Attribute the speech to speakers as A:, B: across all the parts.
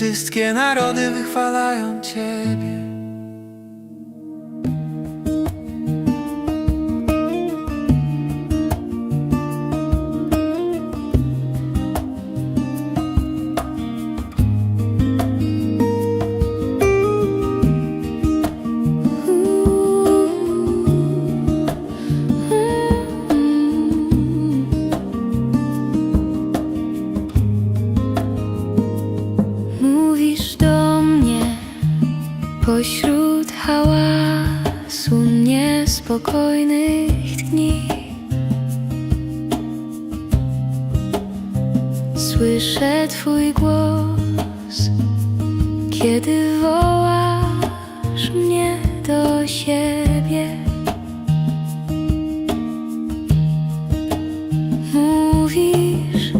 A: wszystkie narody wychwalają Ciebie.
B: Pośród hałasu niespokojnych dni. Słyszę Twój głos, kiedy wołasz mnie do siebie. Mówisz,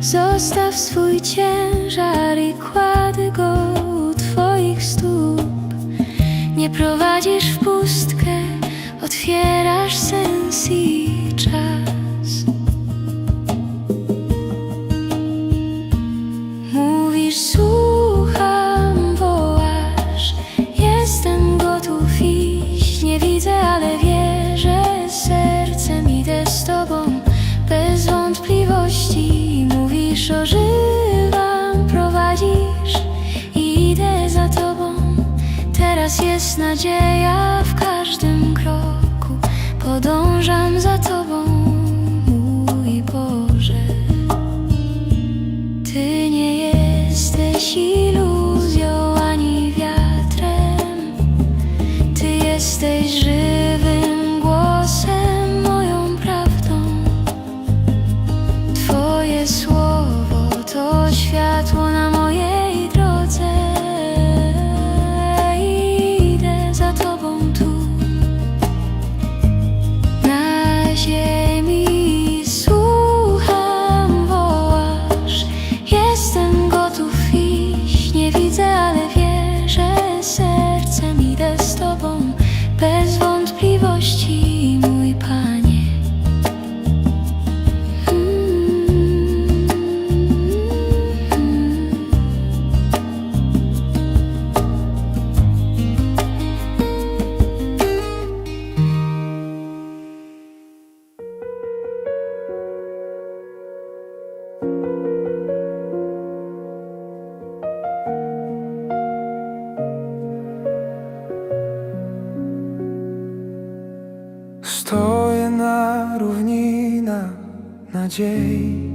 B: zostaw swój ciężar i kładź go Jest nadzieja w każdym kroku, podążam za Tobą, mój Boże. Ty nie jesteś iluzją ani wiatrem. Ty jesteś żywym iść, nie
A: na równinach nadziei.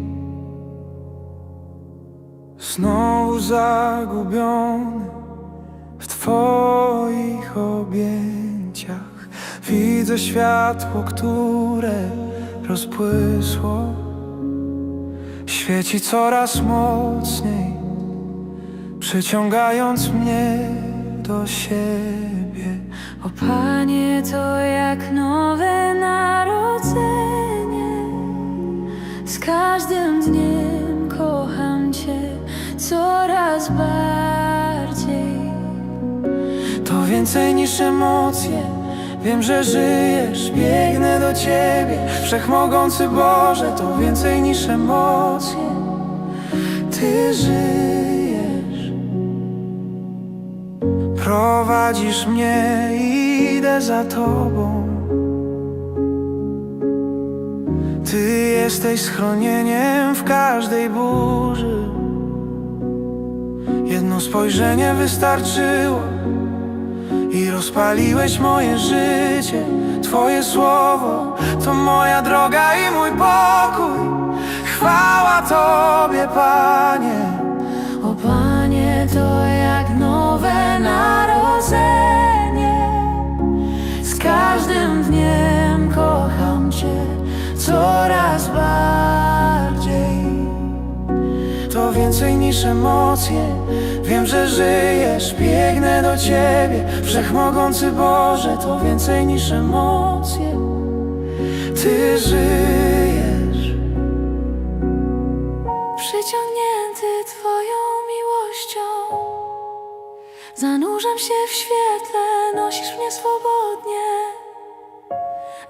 A: Znowu zagubiony w Twoich objęciach. Widzę światło, które rozbłysło Świeci coraz mocniej Przyciągając mnie do siebie.
B: O Panie, to jak nowe każdym dniem kocham Cię coraz bardziej.
A: To więcej niż emocje. Wiem, że żyjesz, biegnę do Ciebie. Wszechmogący Boże, to więcej niż emocje. Ty żyjesz. Prowadzisz mnie i idę za Tobą Ty jesteś schronieniem w każdej burzy. Jedno spojrzenie wystarczyło i rozpaliłeś moje życie. Twoje słowo to moja droga i mój pokój. Chwała Tobie, Panie.
B: O Panie, to
A: więcej niż emocje. Wiem, że żyjesz, biegnę do Ciebie. Wszechmogący Boże, to więcej niż emocje. Ty żyjesz.
B: Przyciągnięty Twoją miłością. Zanurzam się w świetle, nosisz mnie swobodnie.